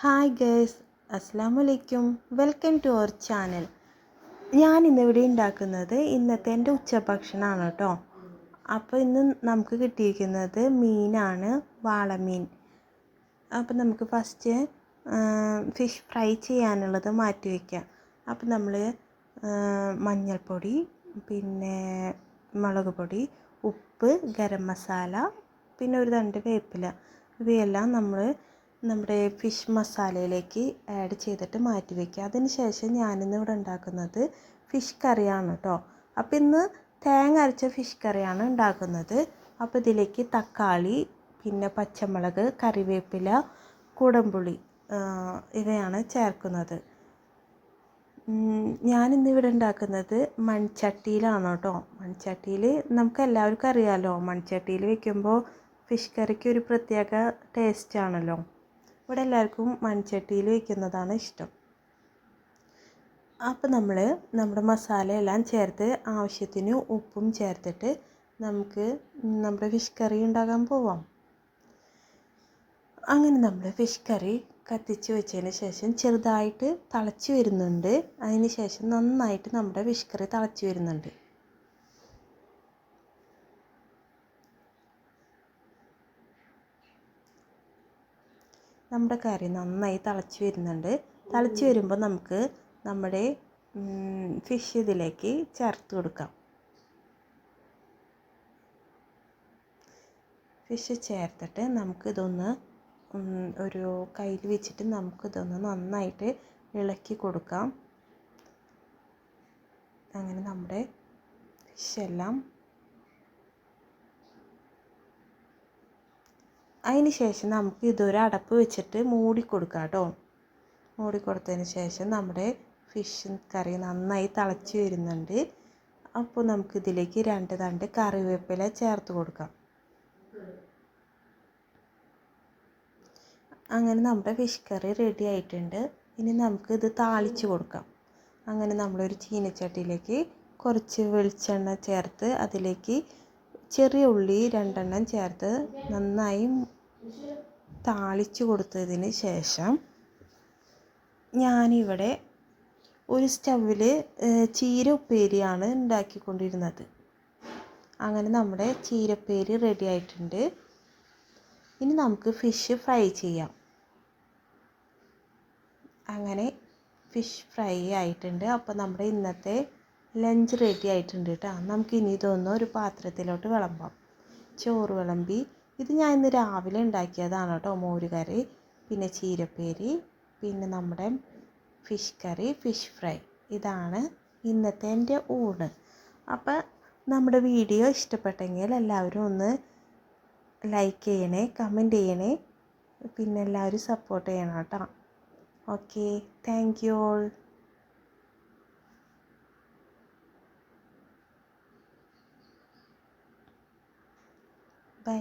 Hi guys അസ്സാം വലൈക്കും welcome to our channel. ഞാൻ ഇന്നിവിടെ ഉണ്ടാക്കുന്നത് ഇന്നത്തെ എന്റെ ഉച്ചഭക്ഷണമാണ് കേട്ടോ. അപ്പോൾ ഇന്ന് നമുക്ക് കിട്ടിയിരിക്കുന്നത് മീനാണ് വാളമീൻ. അപ്പോൾ നമുക്ക് ഫസ്റ്റ് ഫിഷ് ഫ്രൈ ചെയ്യാനുള്ളത് മാറ്റി വയ്ക്കാം. അപ്പോൾ നമ്മൾ മഞ്ഞൾപ്പൊടി പിന്നെ മുളക് പൊടി ഉപ്പ് ഗരം മസാല പിന്നെ ഒരു തണ്ട് വേപ്പില. ഇവയെല്ലാം നമ്മൾ നമ്മുടെ ഫിഷ് മസാലയിലേക്ക് ആഡ് ചെയ്തിട്ട് മാറ്റി വയ്ക്കുക അതിന് ശേഷം ഞാനിന്ന് ഇവിടെ ഉണ്ടാക്കുന്നത് ഫിഷ് കറിയാണ് കേട്ടോ അപ്പോൾ ഇന്ന് തേങ്ങ അരച്ച ഫിഷ് കറിയാണ് ഉണ്ടാക്കുന്നത്. അപ്പോൾ ഇതിലേക്ക് തക്കാളി പിന്നെ പച്ചമുളക് കറിവേപ്പില കുടംപുളി ഇവയാണ് ചേർക്കുന്നത്. ഞാനിന്ന് ഇവിടെ ഉണ്ടാക്കുന്നത് മൺചട്ടിയിലാണ് കേട്ടോ മൺചട്ടിയിൽ നമുക്ക് എല്ലാവർക്കും അറിയാമല്ലോ മൺചട്ടിയിൽ വെക്കുമ്പോൾ ഫിഷ് കറിക്ക് ഒരു പ്രത്യേക ടേസ്റ്റ് ആണല്ലോ. ഇവിടെ എല്ലാവർക്കും മൺചട്ടിയിൽ വയ്ക്കുന്നതാണ് ഇഷ്ടം. അപ്പോൾ നമ്മൾ നമ്മുടെ മസാലയെല്ലാം ചേർത്ത് ആവശ്യത്തിന് ഉപ്പും ചേർത്തിട്ട് നമുക്ക് നമ്മുടെ ഫിഷ് കറി ഉണ്ടാക്കാൻ പോവാം. അങ്ങനെ നമ്മൾ ഫിഷ് കറി കത്തിച്ച് വെച്ചതിന് ശേഷം ചെറുതായിട്ട് തിളച്ച് വരുന്നുണ്ട്. അതിന് ശേഷം നന്നായിട്ട് നമ്മുടെ ഫിഷ് കറി തിളച്ച് വരുന്നുണ്ട്. നമ്മുടെ കറി നന്നായി തിളച്ച് വരുന്നുണ്ട്. തിളച്ച് വരുമ്പോൾ നമുക്ക് നമ്മുടെ ഫിഷ് ഇതിലേക്ക് ചേർത്ത് കൊടുക്കാം. ഫിഷ് ചേർത്തിട്ട് നമുക്കിതൊന്ന് ഒരു കയ്യിൽ വെച്ചിട്ട് നമുക്കിതൊന്ന് നന്നായിട്ട് ഇളക്കി കൊടുക്കാം. അങ്ങനെ നമ്മുടെ ഫിഷെല്ലാം അതിന് ശേഷം നമുക്ക് ഇതൊരു അടപ്പ് വെച്ചിട്ട് മൂടി കൊടുക്കാം കേട്ടോ. മൂടി കൊടുത്തതിന് ശേഷം നമ്മുടെ ഫിഷ് കറി നന്നായി തിളച്ച് വരുന്നുണ്ട്. അപ്പോൾ നമുക്കിതിലേക്ക് രണ്ട് തണ്ട് കറിവേപ്പില ചേർത്ത് കൊടുക്കാം. അങ്ങനെ നമ്മുടെ ഫിഷ് കറി റെഡി ആയിട്ടുണ്ട്. ഇനി നമുക്ക് ഇത് താളിച്ച് കൊടുക്കാം. അങ്ങനെ നമ്മളൊരു ചീനച്ചട്ടിയിലേക്ക് കുറച്ച് വെളിച്ചെണ്ണ ചേർത്ത് അതിലേക്ക് ചെറിയ ഉള്ളി രണ്ടെണ്ണം ചേർത്ത് നന്നായി താളിച്ച് കൊടുത്തതിന് ശേഷം ഞാനിവിടെ ഒരു സ്റ്റവിൽ ചീര ഉപ്പേരിയാണ് ഉണ്ടാക്കിക്കൊണ്ടിരുന്നത്. അങ്ങനെ നമ്മുടെ ചീരപ്പേരി റെഡി ആയിട്ടുണ്ട്. ഇനി നമുക്ക് ഫിഷ് ഫ്രൈ ചെയ്യാം. അങ്ങനെ ഫിഷ് ഫ്രൈ ആയിട്ടുണ്ട്. അപ്പോൾ നമ്മുടെ ഇന്നത്തെ ലഞ്ച് റെഡി ആയിട്ടുണ്ട് കേട്ടോ നമുക്ക് ഇനി ഇതൊന്ന് ഒരു പാത്രത്തിലോട്ട് വിളമ്പാം. ചോറ് വിളമ്പി ഇത് ഞാൻ ഇന്ന് രാവിലെ ഉണ്ടാക്കിയതാണ് കേട്ടോ മോര് കറി പിന്നെ ചീരപ്പേരി പിന്നെ നമ്മുടെ ഫിഷ് കറി ഫിഷ് ഫ്രൈ ഇതാണ് ഇന്നത്തെ എന്റെ ഊണ്. അപ്പോൾ നമ്മുടെ വീഡിയോ ഇഷ്ടപ്പെട്ടെങ്കിൽ എല്ലാവരും ഒന്ന് ലൈക്ക് ചെയ്യണേ കമന്റ് ചെയ്യണേ പിന്നെ എല്ലാവരും സപ്പോർട്ട് ചെയ്യണം കേട്ടോ. Okay thank you all bye